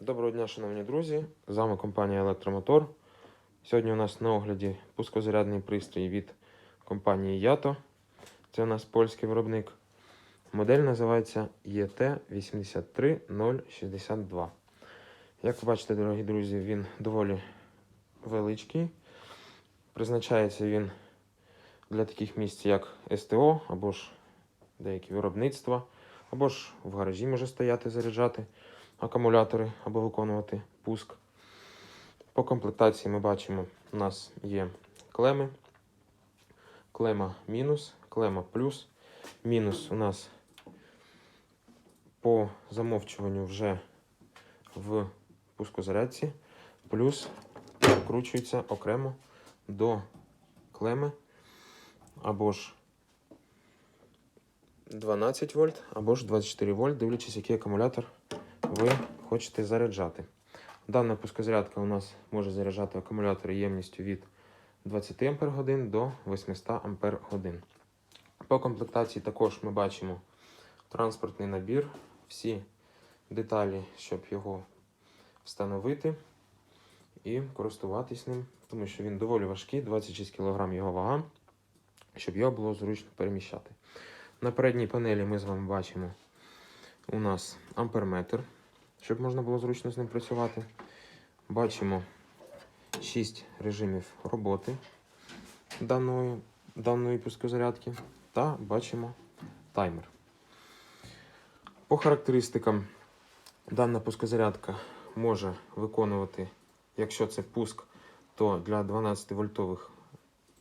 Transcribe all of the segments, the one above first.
Доброго дня, шановні друзі! З вами компанія Електромотор. Сьогодні у нас на огляді пускозарядний пристрій від компанії Yato. Це у нас польський виробник. Модель називається ET83062. Як ви бачите, дорогі друзі, він доволі величкий. Призначається він для таких місць, як СТО, або ж деякі виробництва, або ж в гаражі може стояти, заряджати акумулятори або виконувати пуск. По комплектації ми бачимо, у нас є клеми, клема мінус, клема плюс. Мінус у нас по замовчуванню вже в пускозарядці, плюс прикручується окремо до клеми або ж 12 вольт, або ж 24 вольт, дивлячись, який акумулятор ви хочете заряджати. Дана пускозарядка у нас може заряджати акумулятори ємністю від 20 Ах до 800 Ах. По комплектації також ми бачимо транспортний набір, всі деталі, щоб його встановити і користуватись ним, тому що він доволі важкий, 26 кг його вага, щоб його було зручно переміщати. На передній панелі ми з вами бачимо у нас амперметр, щоб можна було зручно з ним працювати. Бачимо 6 режимів роботи даної, даної пускозарядки та бачимо таймер. По характеристикам дана пускозарядка може виконувати, якщо це пуск, то для 12 вольтових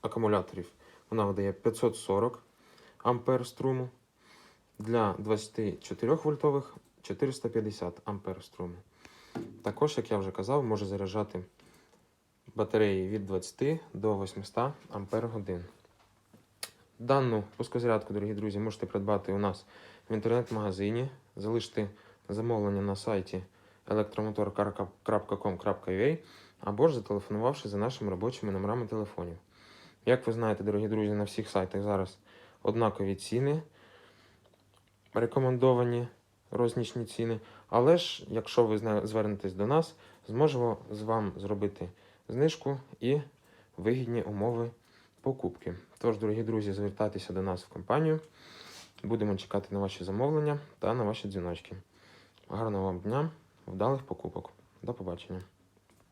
акумуляторів вона видає 540 ампер струму. Для 24 вольтових 450 ампер струму. Також, як я вже казав, може заряджати батареї від 20 до 800 ампер годин. Дану пускозарядку, дорогі друзі, можете придбати у нас в інтернет-магазині, залишити замовлення на сайті elektromotor.com.ua або ж зателефонувавши за нашими робочими номерами телефонів. Як ви знаєте, дорогі друзі, на всіх сайтах зараз однакові ціни, рекомендовані рознічні ціни. Але ж, якщо ви звернетесь до нас, зможемо з вам зробити знижку і вигідні умови покупки. Тож, дорогі друзі, звертайтеся до нас в компанію. Будемо чекати на ваші замовлення та на ваші дзвіночки. Гарного вам дня, вдалих покупок. До побачення.